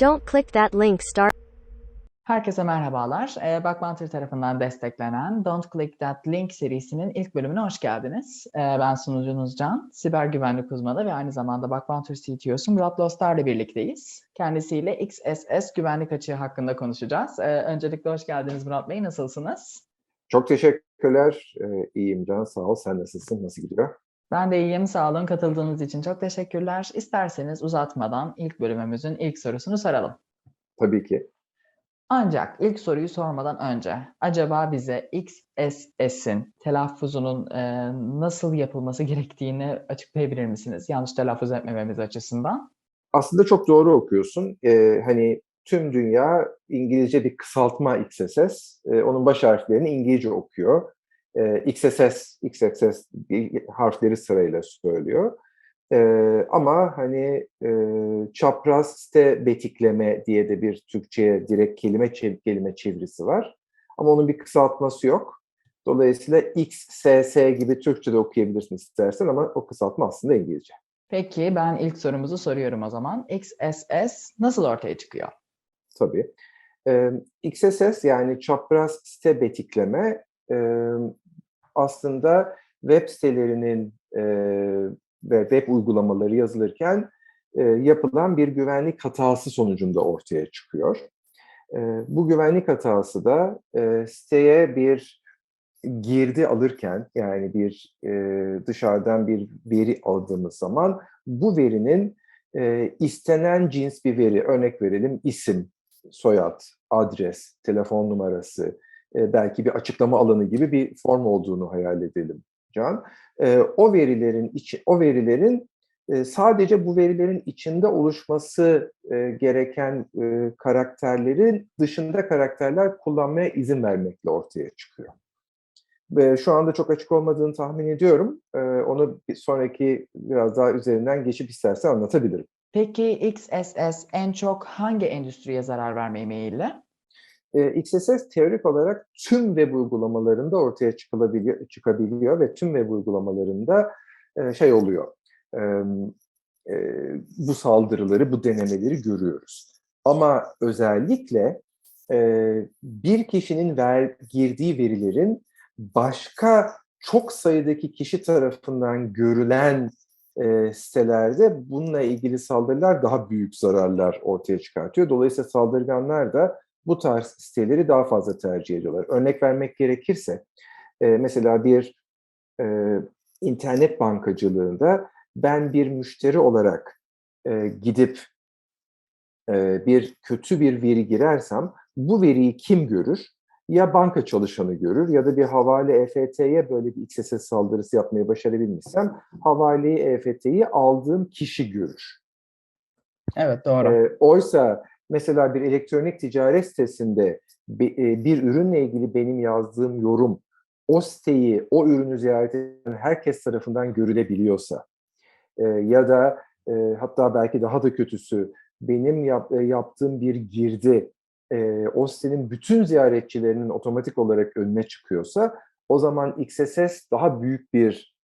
Don't click that link start. Herkese merhabalar. Bakmantır tarafından desteklenen Don't Click That Link serisinin ilk bölümüne hoş geldiniz. Ee, ben sunucunuz Can, siber güvenlik uzmanı ve aynı zamanda Bakmantır CTO'su Murat Lostar ile birlikteyiz. Kendisiyle XSS güvenlik açığı hakkında konuşacağız. Ee, öncelikle hoş geldiniz Murat Bey, nasılsınız? Çok teşekkürler. Ee, iyiyim Can, sağ ol. Sen nasılsın? Nasıl gidiyor? Ben de iyiyim, sağ olun. Katıldığınız için çok teşekkürler. İsterseniz uzatmadan ilk bölümümüzün ilk sorusunu soralım. Tabii ki. Ancak ilk soruyu sormadan önce acaba bize XSS'in telaffuzunun e, nasıl yapılması gerektiğini açıklayabilir misiniz? Yanlış telaffuz etmememiz açısından. Aslında çok doğru okuyorsun. Ee, hani tüm dünya İngilizce bir kısaltma XSS. Ee, onun baş harflerini İngilizce okuyor. Ee, XSS, XSS harfleri sırayla söylüyor. Ee, ama hani e, çapraz site betikleme diye de bir Türkçe'ye direkt kelime çev kelime çevirisi var. Ama onun bir kısaltması yok. Dolayısıyla XSS gibi Türkçe'de okuyabilirsin istersen ama o kısaltma aslında İngilizce. Peki ben ilk sorumuzu soruyorum o zaman. XSS nasıl ortaya çıkıyor? Tabii. Ee, XSS yani çapraz site betikleme e, aslında web sitelerinin e, ve web uygulamaları yazılırken e, yapılan bir güvenlik hatası sonucunda ortaya çıkıyor. E, bu güvenlik hatası da e, siteye bir girdi alırken yani bir e, dışarıdan bir veri aldığımız zaman bu verinin e, istenen cins bir veri örnek verelim isim, soyad, adres, telefon numarası, e, belki bir açıklama alanı gibi bir form olduğunu hayal edelim Can. E, o verilerin içi, o verilerin e, sadece bu verilerin içinde oluşması gereken karakterlerin dışında karakterler kullanmaya izin vermekle ortaya çıkıyor. Ve şu anda çok açık olmadığını tahmin ediyorum. Onu bir sonraki biraz daha üzerinden geçip istersen anlatabilirim. Peki XSS en çok hangi endüstriye zarar vermeye meyilli? E, XSS teorik olarak tüm web uygulamalarında ortaya çıkabiliyor, çıkabiliyor ve tüm web uygulamalarında e, şey oluyor. E, e, bu saldırıları, bu denemeleri görüyoruz. Ama özellikle e, bir kişinin ver, girdiği verilerin başka çok sayıdaki kişi tarafından görülen e, sitelerde bununla ilgili saldırılar daha büyük zararlar ortaya çıkartıyor. Dolayısıyla saldırganlar da bu tarz siteleri daha fazla tercih ediyorlar. Örnek vermek gerekirse e, mesela bir e, internet bankacılığında ben bir müşteri olarak e, gidip e, bir kötü bir veri girersem bu veriyi kim görür? Ya banka çalışanı görür ya da bir havale EFT'ye böyle bir XSS saldırısı yapmayı başarabilmişsem havaleyi EFT'yi aldığım kişi görür. Evet doğru. E, oysa mesela bir elektronik ticaret sitesinde bir, bir ürünle ilgili benim yazdığım yorum o siteyi, o ürünü ziyaret eden herkes tarafından görülebiliyorsa e, ya da e, hatta belki daha da kötüsü benim yap, e, yaptığım bir girdi e, o sitenin bütün ziyaretçilerinin otomatik olarak önüne çıkıyorsa o zaman XSS daha büyük bir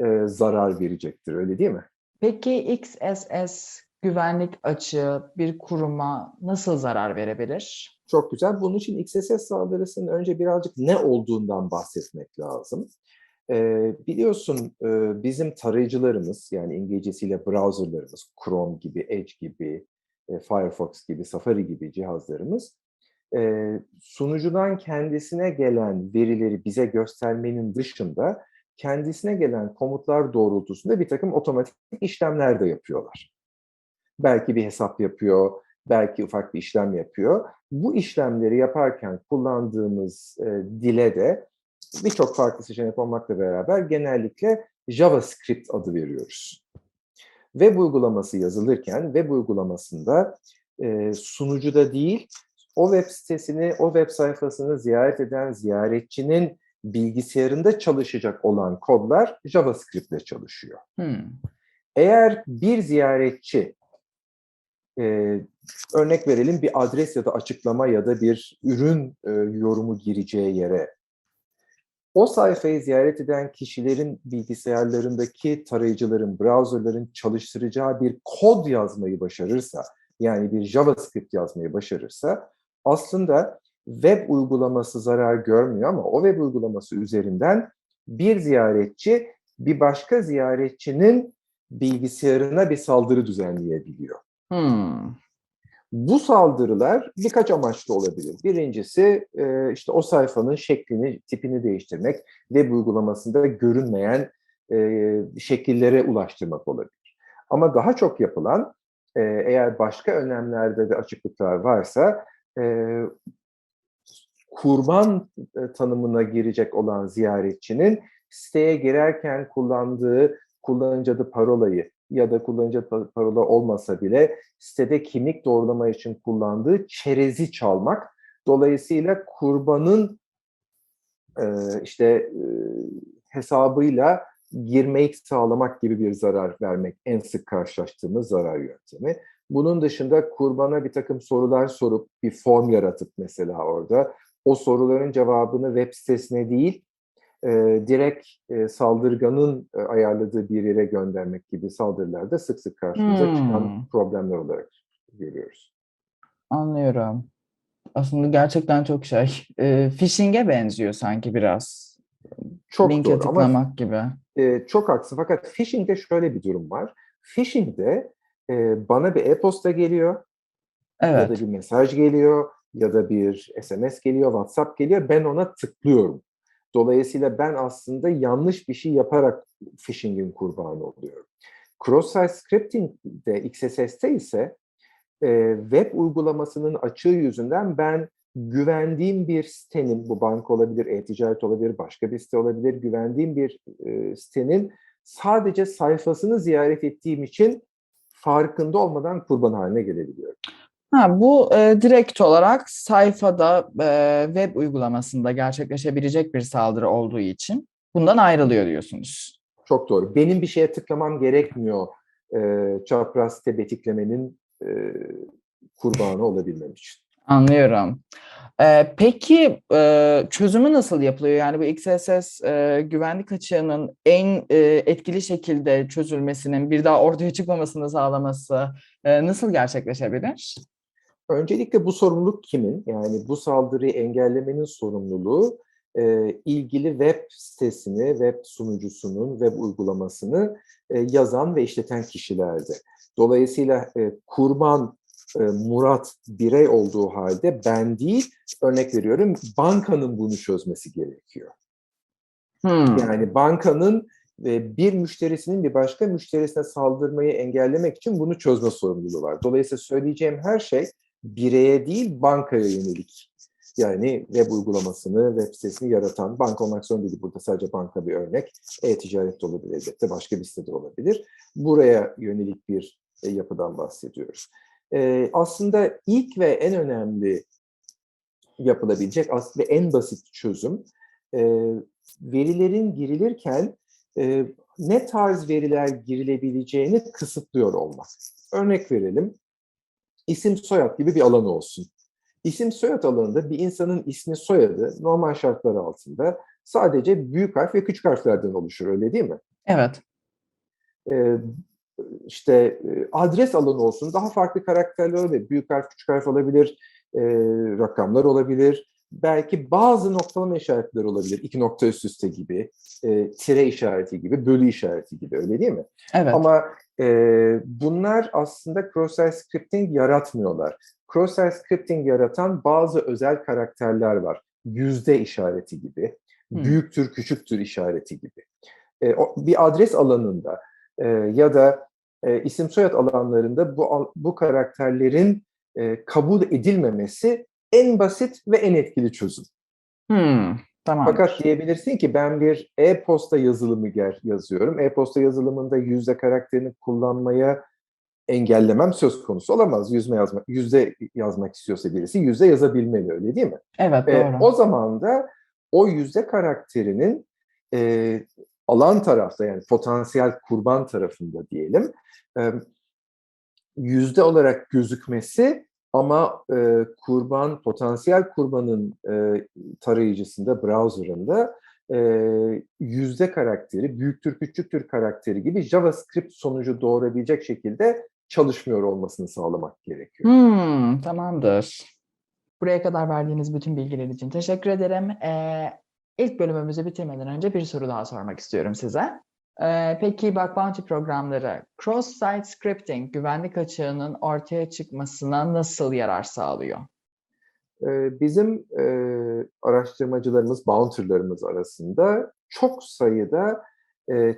e, zarar verecektir öyle değil mi? Peki XSS güvenlik açığı bir kuruma nasıl zarar verebilir? Çok güzel. Bunun için XSS saldırısının önce birazcık ne olduğundan bahsetmek lazım. Ee, biliyorsun e, bizim tarayıcılarımız yani İngilizcesiyle browserlarımız, Chrome gibi, Edge gibi, e, Firefox gibi, Safari gibi cihazlarımız e, sunucudan kendisine gelen verileri bize göstermenin dışında kendisine gelen komutlar doğrultusunda bir takım otomatik işlemler de yapıyorlar. Belki bir hesap yapıyor, belki ufak bir işlem yapıyor. Bu işlemleri yaparken kullandığımız e, dile de birçok farklı seçenek olmakla beraber genellikle JavaScript adı veriyoruz. Web uygulaması yazılırken web uygulamasında e, sunucuda değil, o web sitesini, o web sayfasını ziyaret eden ziyaretçinin bilgisayarında çalışacak olan kodlar JavaScript ile çalışıyor. Hmm. Eğer bir ziyaretçi e, örnek verelim bir adres ya da açıklama ya da bir ürün e, yorumu gireceği yere o sayfayı ziyaret eden kişilerin bilgisayarlarındaki tarayıcıların, browserların çalıştıracağı bir kod yazmayı başarırsa yani bir JavaScript yazmayı başarırsa aslında web uygulaması zarar görmüyor ama o web uygulaması üzerinden bir ziyaretçi bir başka ziyaretçinin bilgisayarına bir saldırı düzenleyebiliyor. Hmm. Bu saldırılar birkaç amaçlı olabilir. Birincisi e, işte o sayfanın şeklini, tipini değiştirmek, web uygulamasında görünmeyen e, şekillere ulaştırmak olabilir. Ama daha çok yapılan, e, eğer başka önlemlerde de açıklıklar varsa, kurban tanımına girecek olan ziyaretçinin siteye girerken kullandığı kullanıcı adı parolayı ya da kullanıcı parola olmasa bile sitede kimlik doğrulama için kullandığı çerezi çalmak. Dolayısıyla kurbanın e, işte e, hesabıyla girmeyi sağlamak gibi bir zarar vermek en sık karşılaştığımız zarar yöntemi. Bunun dışında kurbana bir takım sorular sorup bir form yaratıp mesela orada o soruların cevabını web sitesine değil e, direkt e, saldırganın e, ayarladığı bir yere göndermek gibi saldırılarda sık sık karşımıza Hmm. çıkan problemler olarak görüyoruz. Anlıyorum. Aslında gerçekten çok şey. E, phishing'e benziyor sanki biraz. Çok Linke doğru ama tıklamak gibi. e, çok haklısın. Fakat phishing'de şöyle bir durum var. Phishing'de e, bana bir e-posta geliyor ya da Evet. bir mesaj geliyor ya da bir SMS geliyor, WhatsApp geliyor. Ben ona tıklıyorum. Dolayısıyla ben aslında yanlış bir şey yaparak phishing'in kurbanı oluyorum. Cross-site scripting'de, XSS'te ise e, web uygulamasının açığı yüzünden ben güvendiğim bir sitenin, bu banka olabilir, e-ticaret olabilir, başka bir site olabilir, güvendiğim bir e, sitenin sadece sayfasını ziyaret ettiğim için farkında olmadan kurban haline gelebiliyorum. Ha, bu e, direkt olarak sayfada e, web uygulamasında gerçekleşebilecek bir saldırı olduğu için bundan ayrılıyor diyorsunuz. Çok doğru. Benim bir şeye tıklamam gerekmiyor e, çapraz site betiklemenin e, kurbanı olabilmem için. Anlıyorum. E, peki e, çözümü nasıl yapılıyor? Yani bu XSS e, güvenlik açığının en e, etkili şekilde çözülmesinin bir daha ortaya çıkmamasını sağlaması e, nasıl gerçekleşebilir? Öncelikle bu sorumluluk kimin? Yani bu saldırıyı engellemenin sorumluluğu e, ilgili web sitesini, web sunucusunun, web uygulamasını e, yazan ve işleten kişilerde. Dolayısıyla e, kurban e, Murat birey olduğu halde ben değil, örnek veriyorum bankanın bunu çözmesi gerekiyor. Hmm. Yani bankanın e, bir müşterisinin bir başka müşterisine saldırmayı engellemek için bunu çözme sorumluluğu var. Dolayısıyla söyleyeceğim her şey bireye değil bankaya yönelik. Yani web uygulamasını, web sitesini yaratan, banka olmak zorunda değil. Burada sadece banka bir örnek. E-ticaret de olabilir elbette, başka bir site de olabilir. Buraya yönelik bir e, yapıdan bahsediyoruz. E, aslında ilk ve en önemli yapılabilecek aslında en basit çözüm e, verilerin girilirken e, ne tarz veriler girilebileceğini kısıtlıyor olmak. Örnek verelim, isim soyad gibi bir alanı olsun. İsim soyad alanında bir insanın ismi soyadı normal şartlar altında sadece büyük harf ve küçük harflerden oluşur öyle değil mi? Evet. Ee, işte e, adres alanı olsun daha farklı karakterler olabilir. Büyük harf, küçük harf olabilir, e, rakamlar olabilir. Belki bazı noktalama işaretleri olabilir. İki nokta üst üste gibi, e, tire işareti gibi, bölü işareti gibi öyle değil mi? Evet. Ama e, bunlar aslında cross-site scripting yaratmıyorlar. Cross-site scripting yaratan bazı özel karakterler var. Yüzde işareti gibi, Hmm. büyüktür, küçüktür işareti gibi. E, o, bir adres alanında e, ya da e, isim soyad alanlarında bu bu karakterlerin e, kabul edilmemesi en basit ve en etkili çözüm. Hmm. Tamam. Fakat diyebilirsin ki ben bir e-posta yazılımı yazıyorum. E-posta yazılımında yüzde karakterini kullanmaya engellemem söz konusu olamaz. Yüzme yazmak, yüzde yazmak istiyorsa birisi yüzde yazabilmeli öyle değil mi? Evet E, doğru. o zaman da o yüzde karakterinin e, alan tarafta yani potansiyel kurban tarafında diyelim e, yüzde olarak gözükmesi ama e, kurban potansiyel kurbanın e, tarayıcısında browser'ında e, yüzde karakteri büyüktür küçüktür karakteri gibi JavaScript sonucu doğurabilecek şekilde çalışmıyor olmasını sağlamak gerekiyor. Hmm, tamamdır. Buraya kadar verdiğiniz bütün bilgiler için teşekkür ederim. Ee, ilk bölümümüzü bitirmeden önce bir soru daha sormak istiyorum size. Ee, peki Bug Bounty programları cross-site scripting güvenlik açığının ortaya çıkmasına nasıl yarar sağlıyor? Ee, Bizim e, araştırmacılarımız, bounterlarımız arasında çok sayıda e, e,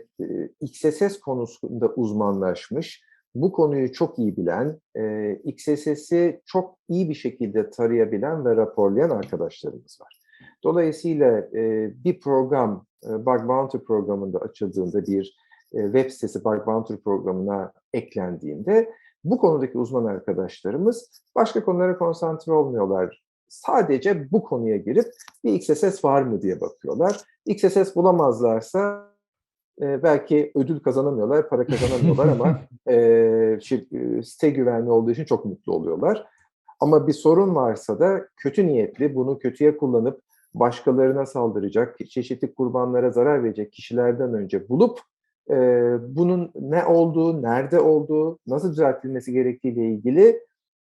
XSS konusunda uzmanlaşmış, bu konuyu çok iyi bilen, e, XSS'i çok iyi bir şekilde tarayabilen ve raporlayan arkadaşlarımız var. Dolayısıyla e, bir program, Bug Bounty programında açıldığında bir e, web sitesi Bug Bounty programına eklendiğinde bu konudaki uzman arkadaşlarımız başka konulara konsantre olmuyorlar. Sadece bu konuya girip bir XSS var mı diye bakıyorlar. XSS bulamazlarsa e, belki ödül kazanamıyorlar, para kazanamıyorlar ama e, şir- e, site güvenli olduğu için çok mutlu oluyorlar. Ama bir sorun varsa da kötü niyetli bunu kötüye kullanıp başkalarına saldıracak, çeşitli kurbanlara zarar verecek kişilerden önce bulup e, bunun ne olduğu, nerede olduğu, nasıl düzeltilmesi gerektiğiyle ilgili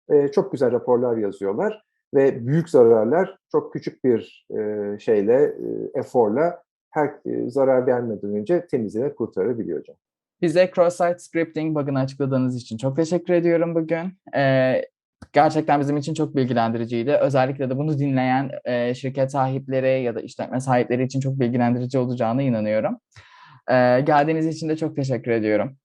e, çok güzel raporlar yazıyorlar ve büyük zararlar çok küçük bir e, şeyle, e, eforla her e, zarar vermeden önce temizliğine kurtarabiliyor hocam. Bize cross-site scripting bug'ını açıkladığınız için çok teşekkür ediyorum bugün. Ee, gerçekten bizim için çok bilgilendiriciydi. Özellikle de bunu dinleyen e, şirket sahipleri ya da işletme sahipleri için çok bilgilendirici olacağına inanıyorum. Ee, geldiğiniz için de çok teşekkür ediyorum.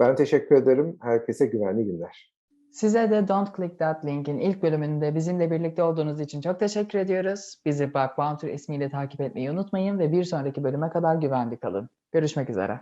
Ben teşekkür ederim. Herkese güvenli günler. Size de Don't Click That Link'in ilk bölümünde bizimle birlikte olduğunuz için çok teşekkür ediyoruz. Bizi Bug Bounty ismiyle takip etmeyi unutmayın ve bir sonraki bölüme kadar güvenli kalın. Görüşmek üzere.